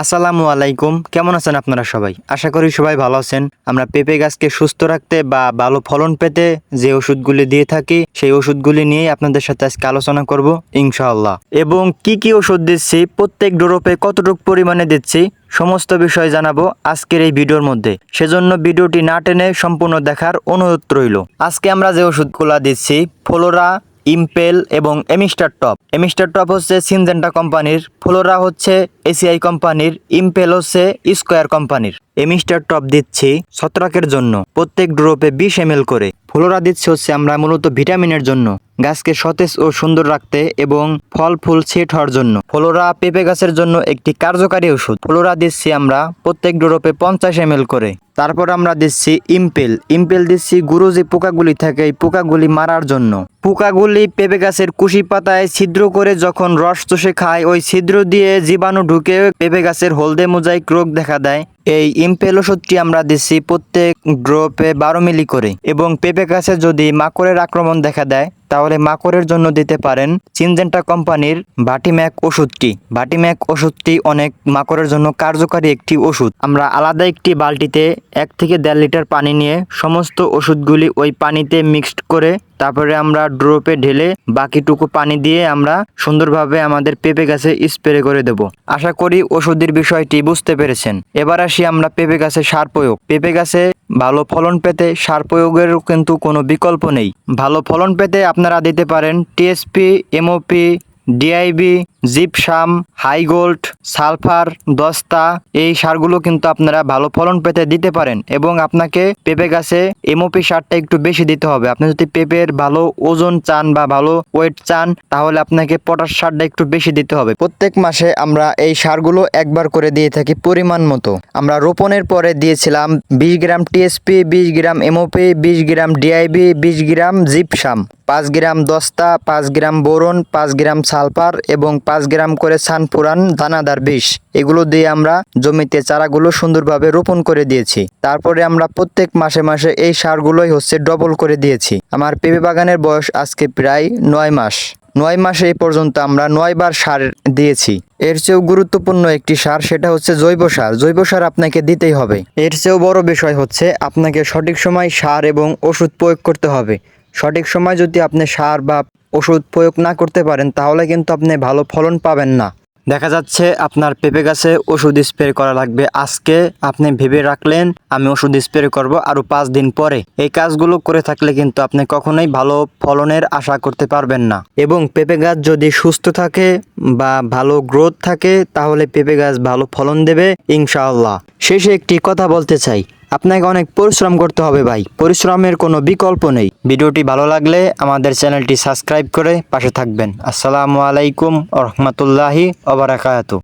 আসসালামু আলাইকুম। কেমন আছেন আপনারা সবাই? আশা করি সবাই ভালো আছেন। আমরা পেঁপে গাছকে সুস্থ রাখতে বা ভালো ফলন পেতে যে ওষুধগুলি দিয়ে থাকি, সেই ওষুধগুলি নিয়ে আপনাদের সাথে আজকে আলোচনা করব, ইনশাআল্লাহ। এবং কি কি ওষুধ দিচ্ছি, প্রত্যেক ডোরপে কতটুকু পরিমাণে দিচ্ছি, সমস্ত বিষয় জানাব আজকের এই ভিডিওর মধ্যে। সেজন্য ভিডিওটি না টেনে সম্পূর্ণ দেখার অনুরোধ রইল। আজকে আমরা যে ওষুধগুলা দিচ্ছি, ফ্লোরা ইম্পেল এবং এমিস্টার টপ। এমিস্টার টপ হচ্ছে সিনজেন্টা কোম্পানির, ফ্লোরা হচ্ছে এসিআই কোম্পানির, ইম্পেল হচ্ছে স্কোয়ার কোম্পানির। এমিস্টার টপ দিচ্ছি ছত্রাকের জন্য। প্রত্যেক ড্রোপে বিশ এম করে। ফ্লোরা দিচ্ছে হচ্ছে আমরা মূলত ভিটামিনের জন্য। গাছকে সতেজ ও সুন্দর রাখতে এবং ফল ফুল সেট হওয়ার জন্য। ফ্লোরা পেঁপে গাছের জন্য একটি কার্যকারী ওষুধ। ফ্লোরা দিচ্ছি আমরা প্রত্যেক ডোরপে পঞ্চাশ এম করে। তারপর আমরা দিচ্ছি ইম্পেল। ইম্পেল দিচ্ছি গুরু যে পোকাগুলি থাকে, এই পোকাগুলি মারার জন্য। পোকাগুলি পেঁপে গাছের কুশি পাতায় ছিদ্র করে যখন রস চষে খায়, ওই ছিদ্র দিয়ে জীবাণু ঢুকে পেঁপে গাছের হলদে মোজাইক রোগ দেখা দেয়। এই ইম্পেল ওষুধটি আমরা দিচ্ছি প্রত্যেক ড্রপে বারো মিলি করে। এবং পেঁপে গাছে যদি মাকড়ের আক্রমণ দেখা দেয় তাহলে মাকড়ের জন্য দিতে পারেন সিনজেন্টা কোম্পানির বাটিম্যাক ওষুধটি। বাটিম্যাক ওষুধটি অনেক মাকড়ের জন্য কার্যকারী একটি ওষুধ। আমরা আলাদা একটি বালতিতে এক থেকে দেড় লিটার পানি নিয়ে সমস্ত ওষুধগুলি ওই পানিতে মিক্সড করে তারপরে আমরা ড্রপে ঢেলে বাকিটুকু পানি দিয়ে আমরা সুন্দরভাবে আমাদের পেঁপে গাছে স্প্রে করে দেব। আশা করি ওষুধের বিষয়টি বুঝতে পেরেছেন। এবার আসি আমরা পেঁপে গাছে সার প্রয়োগ। পেঁপে গাছে ভালো ফলন পেতে সার প্রয়োগেরও কিন্তু কোনো বিকল্প নেই। ভালো ফলন পেতে আপনারা দিতে পারেন TSP MOP DIB gypsum high gold sulphur দস্তা এই সারগুলো কিন্তু আপনারা ভালো ফলন পেতে দিতে পারেন এবং আপনাকে পেঁপে গাছে এমওপি সারটা একটু বেশি দিতে হবে। আপনি যদি পেঁপের ভালো ওজন চান বা ভালো ওয়েট চান, তাহলে আপনাকে পটাশ সারটা একটু বেশি দিতে হবে। প্রত্যেক মাসে আমরা এই সারগুলো একবার করে দিয়ে থাকি পরিমাণ মতো। আমরা রোপণের পরে দিয়েছিলাম বিশ গ্রাম টিএসপি বিশ গ্রাম এমওপি বিশ গ্রাম ডিআইবি বিশ গ্রাম জিপসাম পাঁচ গ্রাম দস্তা, পাঁচ গ্রাম বোরন, পাঁচ গ্রাম সালফার এবং পাঁচ গ্রাম করে সানফুরান, দানাদার বিষ। এগুলো দিয়ে আমরা জমিতে চারাগুলো সুন্দরভাবে রোপণ করে দিয়েছি। তারপরে আমরা প্রত্যেক মাসে মাসে এই সারগুলোই হচ্ছে ডবল করে দিয়েছি। আমার পেঁপে বাগানের বয়স আজকে প্রায় নয় মাস। নয় মাসে এই পর্যন্ত আমরা নয়বার সার দিয়েছি। এর চেয়েও গুরুত্বপূর্ণ একটি সার সেটা হচ্ছে জৈব সার। জৈব সার আপনাকে দিতেই হবে। এর চেয়েও বড় বিষয় হচ্ছে, আপনাকে সঠিক সময় সার এবং ওষুধ প্রয়োগ করতে হবে। সঠিক সময় যদি আপনি সার বা ওষুধ প্রয়োগ না করতে পারেন, তাহলে কিন্তু আপনি ভালো ফলন পাবেন না। দেখা যাচ্ছে আপনার পেঁপে গাছে ওষুধ স্প্রে করা লাগবে। আজকে আপনি ভেবে রাখলেন, আমি ওষুধ স্প্রে করব আরও পাঁচ দিন পরে। এই কাজগুলো করে থাকলে কিন্তু আপনি কখনোই ভালো ফলনের আশা করতে পারবেন না। এবং পেঁপে গাছ যদি সুস্থ থাকে বা ভালো গ্রোথ থাকে, তাহলে পেঁপে গাছ ভালো ফলন দেবে, ইনশাআল্লাহ। শেষে একটি কথা বলতে চাই। আপনাকে অনেক পরিশ্রম করতে হবে ভাই। পরিশ্রমের কোনো বিকল্প নেই। ভিডিওটি ভালো লাগলে আমাদের চ্যানেলটি সাবস্ক্রাইব করে পাশে থাকবেন। আসসালামু আলাইকুম রহমতুল্লাহি ওবরাকাতু